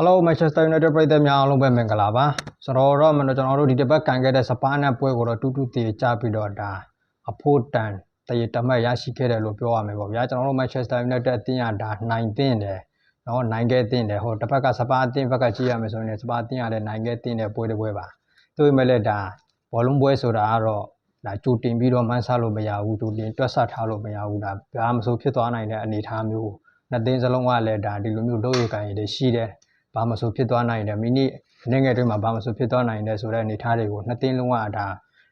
Hello Manchester United ပရိသတ်များအားလုံးပဲမင်္ဂလာပါဆိုတော့တော့မကျွန်တော်တို့ဒီတစ်ပတ်ကန်ခဲ့တဲ့စပါးနဲ့ပွဲကိုတော့တူတူတည်ကြပြီးတော့ဒါအဖို့တန်တရတမတ်ရရှိခဲ့တယ်လို့ပြောရမယ်ပေါ့ဗျာကျွန်တော်တို့ Manchester United အသင်းကဒါနိုင်သင့်တယ်နော်နိုင်ခဲ့သင့်တယ်ဟိုတစ်ဖက်ကစပါးအသင်းဘက်ကကြည့်ရမယ်ဆိုရင်စပါးအသင်းကလည်းနိုင်ခဲ့သင့်တဲ့ပွဲတစ်ပွဲပါဒါပေမဲ့လည်းဒါဘောလုံးပွဲဆိုတာကတော့ဒါကြိုတင်ပြီးတော့မှန်းဆလို့မရဘူးကြိုတင်တွက်ဆထားလို့မရဘူးဒါဘာမှမဆိုဖြစ်သွားနိုင်တဲ့အနေအထားမျိုးနှစ်သင်းစလုံးကလည်းဒါဒီလိုမျိုးလုပ်ရကန်ရည်ရှိတယ် ဘာမှဆိုဖြစ်သွားနိုင်တယ်မိနစ်အနေငယ်တွင်းမှာဘာမှဆိုဖြစ်သွားနိုင်တယ်ဆိုတဲ့အနေအထားတွေကိုနှစ်သင်းလုံးကဒါ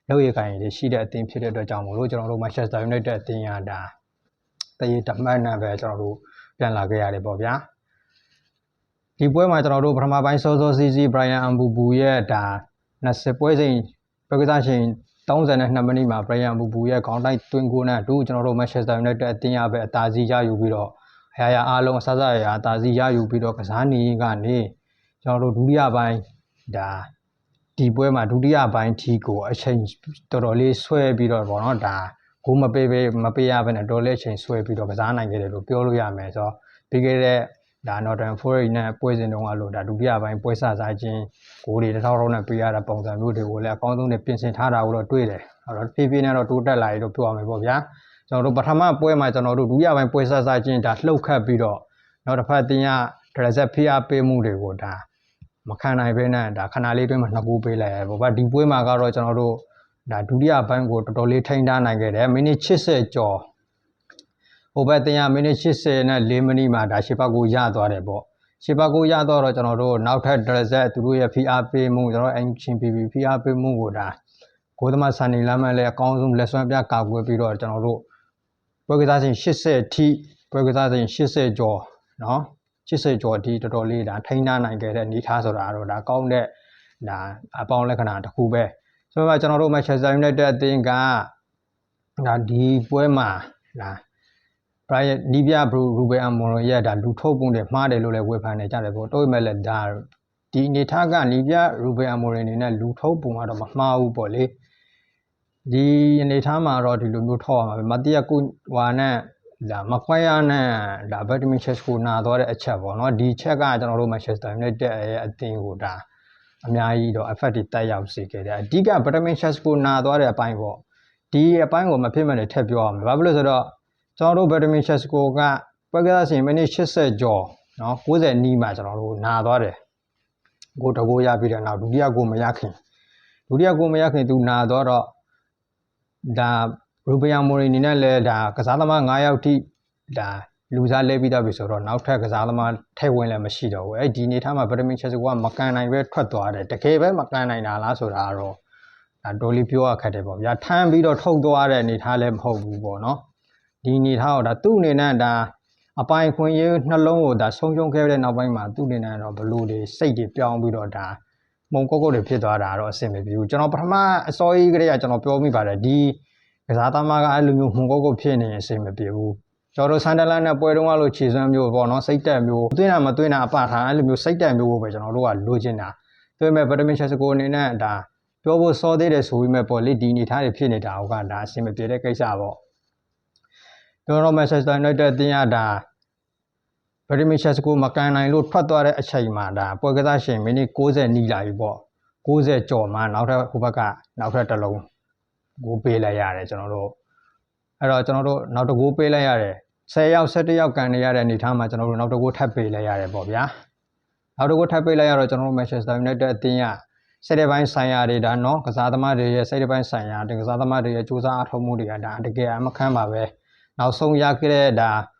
လုပ်ရကန်ရည်ရှိတဲ့အသင်းဖြစ်တဲ့အတွက်ကြောင့်မို့လို့ကျွန်တော်တို့ Manchester United အသင်းကဒါတရေတမတ်နဲ့ပဲကျွန်တော်တို့ပြန်လာခဲ့ရတယ်ပေါ့ဗျာဒီပွဲမှာကျွန်တော်တို့ပထမပိုင်းစောစောစီးစီး Brian Ambubu ရဲ့ဒါ20ပွဲစဉ်ပွဲကစားချိန်32မိနစ်မှာ Brian Ambubu ရဲ့ခေါင်းတိုက်တွင်ကိုနဲ့အတူကျွန်တော်တို့ Manchester United အသင်းရပဲအသာစီးရယူပြီးတော့ အရာရာအားလုံးအဆဆရရာအသာစီးရယူပြီးတော့ကစားနေကနေကျွန်တော်တို့ဒုတိယပိုင်းဒါဒီပွဲမှာဒုတိယပိုင်းထီကိုအချိန်တော်တော်လေးဆွဲပြီးတော့ဗောနော်ဒါကိုမပေးပေးမပေးရဘဲနဲ့တော်လေးအချိန်ဆွဲပြီးတော့ကစားနိုင်ခဲ့တယ်လို့ပြောလို့ရမယ်ဆိုတော့ပြီးခဲ့တဲ့ဒါ Northern Forest နဲ့ပွဲစဉ်တုန်းကလို့ဒါဒုတိယပိုင်းပွဲဆစားခြင်းကိုတွေတစ်ထောက်ထောက်နဲ့ပေးရတဲ့ပုံစံမျိုးတွေကိုလည်းအကောင်းဆုံးနဲ့ပြင်ဆင်ထားတာကိုတော့တွေ့တယ်အဲ့တော့ဖြည်းဖြည်းနဲ့တော့တိုးတက်လာရတော့ပြောရမယ်ပေါ့ဗျာ ကျွန်တော်တို့ပထမပွဲမှာကျွန်တော်တို့ဒုတိယပိုင်းပွဲဆစားခြင်းဒါလှုပ်ခတ်ပြီးတော့နောက်တစ်ဖက်တင်ရဒရဇက်ဖိအားပေးမှုတွေကိုဒါမခံနိုင်ဘဲနဲ့ဒါခဏလေးတွင်းမှာနှစ်ကူပေးလိုက်ရပေါ့ဗျာဒီပွဲမှာကတော့ကျွန်တော်တို့ဒါဒုတိယပိုင်းကိုတော်တော်လေးထိန်းထားနိုင်ခဲ့တယ်မိနစ်80ကျော်ဟိုဘက်တင်ရမိနစ်80နဲ့4မိနစ်မှာဒါရှေ့ဘက်ကိုရသွားတယ်ပေါ့ရှေ့ဘက်ကိုရတော့တော့ကျွန်တော်တို့နောက်ထပ်ဒရဇက်သူတို့ရဲ့ဖိအားပေးမှုကျွန်တော်အင်ချင်းပီပီဖိအားပေးမှုကိုဒါကိုသမဆန်နီလမ်းမလည်းအကောင်းဆုံးလက်စွမ်းပြကာကွယ်ပြီးတော့ကျွန်တော်တို့ ပွဲကစားချိန်80ထိပွဲကစားချိန်80ကျော်နော်80ကျော်ဒီတော်တော်လေးဒါထိန်းထားနိုင်ခဲ့တဲ့အနေထားဆိုတာတော့ဒါကောင်းတဲ့ဒါအပေါင်းလက္ခဏာတစ်ခုပဲဆိုတော့ကျွန်တော်တို့ Manchester United အသင်းကဒါဒီပွဲမှာဒါ Brian နီးပြဘရူဘယ်အမော်ရဲ့ဒါလူထုတ်ပုံတွေမှားတယ်လို့လည်းဝေဖန်နေကြတယ်ပေါ့တော့မဲ့လည်းဒါဒီအနေထားကနီးပြရူဘယ်အမော်အနေနဲ့လူထုတ်ပုံကတော့မမှားဘူးပေါ့လေ ဒီအနေထားမှာတော့ဒီလိုမျိုးထောက်ရမှာပဲမတိယကုဝါနဲ့ဒါမခွဲရနဲ့ဒါဘက်တမီချက်ကိုနာသွားတဲ့အချက်ပေါ့နော်ဒီချက်ကကျွန်တော်တို့ Manchester United ရဲ့အသင်းကိုဒါအများကြီးတော့ effect တွေတက်ရောက်စေခဲ့တယ်အဓိကဗတမင်ချက်ကိုနာသွားတဲ့အပိုင်းပေါ့ဒီအပိုင်းကိုမဖြစ်မနေထည့်ပြောရမှာဘာဖြစ်လို့ဆိုတော့ကျွန်တော်တို့ဗတမင်ချက်ကိုကပွဲကစားစဉ်မိနစ်80ကျော်နော်90နီးမှကျွန်တော်တို့နာသွားတယ်ကိုတကိုရပြီးတဲ့နောက်ဒုတိယကိုမရခင်ဒုတိယကိုမရခင်သူနာတော့တော့ ဒါရူဘီယာမိုရီနီနဲ့လည်းဒါကစားသမား9ယောက်ထိဒါလူစားလဲပြီးတော့ပြီဆိုတော့နောက်ထပ်ကစားသမားထဲဝင်လည်းမရှိတော့ဘူးအဲ့ဒီအနေထားမှာဗတမင်ချက်စကမကန်နိုင်ပဲထွက်သွားတယ်တကယ်ပဲမကန်နိုင်တာလားဆိုတာကတော့ဒါဒေါ်လီပြောရခက်တယ်ပေါ့ဗျာထမ်းပြီးတော့ထုတ်သွားတဲ့အနေထားလည်းမဟုတ်ဘူးပေါ့နော်ဒီအနေထားတော့ဒါသူ့အနေနဲ့ဒါအပိုင်ခွင့်ရေးနှလုံးကိုဒါဆုံးရှုံးခဲ့တဲ့နောက်ပိုင်းမှာသူ့အနေနဲ့တော့ဘလို့တွေစိတ်တွေပြောင်းပြီးတော့ဒါ မုံကုတ်ကုတ်တွေဖြစ်သွားတာတော့အဆင်မပြေဘူးကျွန်တော်ပထမအစောကြီးကတည်းကကျွန်တော်ပြောမိပါတယ်ဒီကစားသမားကအဲ့လိုမျိုးမှုန်ကုတ်ကုတ်ဖြစ်နေရင်အဆင်မပြေဘူးကျွန်တော်တို့ဆန်ဒလန်နဲ့ပွဲတုန်းကလို့ခြေစွမ်းမျိုးပေါ့နော်စိတ်တက်မျိုးသွင်းတာမသွင်းတာအပထားအဲ့လိုမျိုးစိတ်တက်မျိုးကိုပဲကျွန်တော်တို့ကလိုချင်တာဒါပေမဲ့ဗတမင်ချက်စကိုအနေနဲ့ဒါပြောဖို့စောသေးတယ်ဆိုပြီးမဲ့ပေါ့လေဒီအနေထားတွေဖြစ်နေတာကဒါအဆင်မပြေတဲ့ကိစ္စပေါ့ကျွန်တော် Manchester United တင်ရတာ ဗတမင်ချက်စကိုမကန်နိုင်လို့ထွက်သွားတဲ့အချိန်မှာဒါပွဲကစားရှင်မိနစ်60နီးလာပြီပေါ့60ကျော်မှနောက်ထပ်ဟိုဘက်ကနောက်ထပ်တစ်လုံးကိုပေးလိုက်ရတယ်ကျွန်တော်တို့အဲ့တော့ကျွန်တော်တို့နောက်တစ်ကိုပေးလိုက်ရတယ်10ယောက်17ယောက်ကန်နေရတဲ့အနေအထားမှာကျွန်တော်တို့နောက်တစ်ကိုထပ်ပေးလိုက်ရတယ်ပေါ့ဗျာနောက်တစ်ကိုထပ်ပေးလိုက်ရတော့ကျွန်တော်တို့ Manchester United အသင်းရစိတ်တပိုင်းဆိုင်ရာတွေဒါနော်ကစားသမားတွေရဲ့စိတ်တပိုင်းဆိုင်ရာတွေကစားသမားတွေရဲ့စူးစမ်းအထောက်မှုတွေကဒါတကယ်အမခန့်ပါပဲနောက်ဆုံးရခဲ့တဲ့ဒါကွာ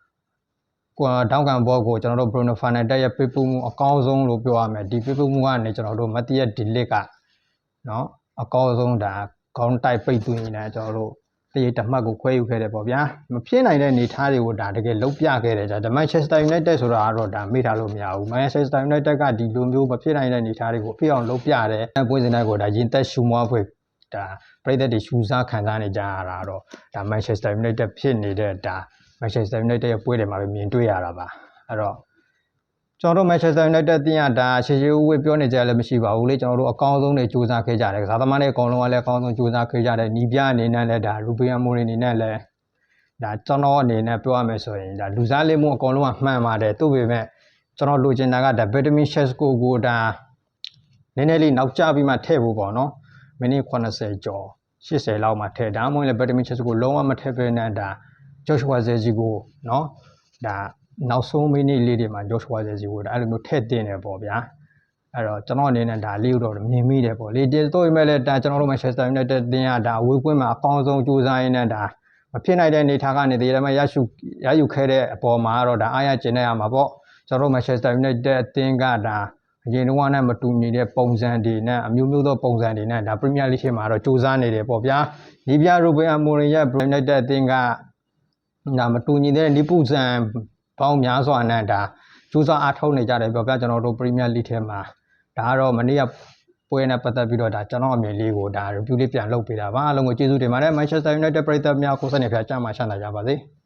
တောင်းကန်ဘောကိုကျွန်တော်တို့ Bruno Fernandes ရဲ့ပြပမှုအကောင်းဆုံးလို့ပြောရမယ်ဒီပြပမှုကနေကျွန်တော်တို့ Matthias De Ligt ကနော်အကောင်းဆုံးဒါခေါင်းတိုက်ပိတ်သွင်းနေတယ်ကျွန်တော်တို့တရေတမှတ်ကိုခွဲယူခဲ့တယ်ပေါ့ဗျာမဖြစ်နိုင်တဲ့အနေအထားတွေကိုဒါတကယ်လုံးပြခဲ့တယ်ဒါ Manchester United ဆိုတာကတော့ဒါမေ့ထားလို့မရဘူး Manchester United ကဒီလိုမျိုးမဖြစ်နိုင်တဲ့အနေအထားတွေကိုဖြစ်အောင်လုံးပြတယ်ပွဲစဉ်တိုင်းကိုဒါရင်သက်ရှူမွားဖွယ်ဒါပြည်သက်တွေရှူစားခံစားနေကြရတာတော့ဒါ Manchester United ဖြစ်နေတဲ့ဒါ Manchester United ရဲ့ပွဲတွေမှာပဲမြင်တွေ့ရတာပါအဲ့တော့ကျွန်တော်တို့ Manchester United တင်ရဒါရှေ့ရှေ့ဦးဝေးပြောနေကြလည်းမရှိပါဘူးလေကျွန်တော်တို့အကောင်းဆုံးတွေစူးစမ်းခဲ့ကြတယ်ကစားသမားတွေအကောင်လုံးကလည်းအကောင်းဆုံးစူးစမ်းခဲ့ကြတယ်နီးပြအနေနဲ့လည်းဒါရူဘီယန်မိုရီအနေနဲ့လည်းဒါကျွန်တော်အနေနဲ့ပြောရမယ်ဆိုရင်ဒါလူစားလေးမှုအကောင်လုံးကမှန်ပါတယ်သူ့ပေမဲ့ကျွန်တော်လိုချင်တာကဒါ vitamin Shesco ကိုဒါနည်းနည်းလေးနောက်ကျပြီးမှထည့်ဖို့ပေါ့နော်မိနစ်80ကျော်80လောက်မှထည့်ဒါမှမဟုတ်လည်း vitamin Shesco လုံးဝမထည့်ဘဲနဲ့ဒါ Joshua Zezi ကိုနော်ဒါနောက်ဆုံးမိနစ်လေးတွေမှာ Joshua Zezi ကိုဒါအဲ့လိုမျိုးထည့်တင်တယ်ပေါ့ဗျာအဲ့တော့ကျွန်တော်အနေနဲ့ဒါလေးတော့မြင်မိတယ်ပေါ့လေဒီတော့ပေမဲ့လည်းဒါကျွန်တော်တို့ Manchester United တင်းကဒါအဝေးကွင်းမှာအကောင်းဆုံးကြိုးစားရင်းနဲ့ဒါမဖြစ်နိုင်တဲ့အနေထားကနေတကယ်တမ်းရရှိရယူခဲ့တဲ့အပေါ်မှာတော့ဒါအားရကျင်နေရမှာပေါ့ကျွန်တော်တို့ Manchester United အသင်းကဒါအရင်တော့ကနဲ့မတူညီတဲ့ပုံစံတွေနဲ့အမျိုးမျိုးသောပုံစံတွေနဲ့ဒါ Premier League မှာတော့စူးစမ်းနေတယ်ပေါ့ဗျာဒီပြရိုဘယ်အမိုရင်ရဲ့ United အသင်းက ဒါမတူညီတဲ့ဒီပုံစံပေါင်းများစွာနဲ့ဒါစူးစမ်းအားထုတ်နေကြတယ်ပေါ့ဗျာကျွန်တော်တို့ Premier League ထဲမှာဒါကတော့မနေ့ကပွဲနဲ့ပတ်သက်ပြီးတော့ဒါကျွန်တော်အမြင်လေးကိုဒါ review လေးပြန်လုပ်ပေးတာပါအားလုံးကိုကျေးဇူးတင်ပါတယ် Manchester United ပရိသတ်များကိုစနေဖျားကြမှာရှမ်းသာကြပါစေ။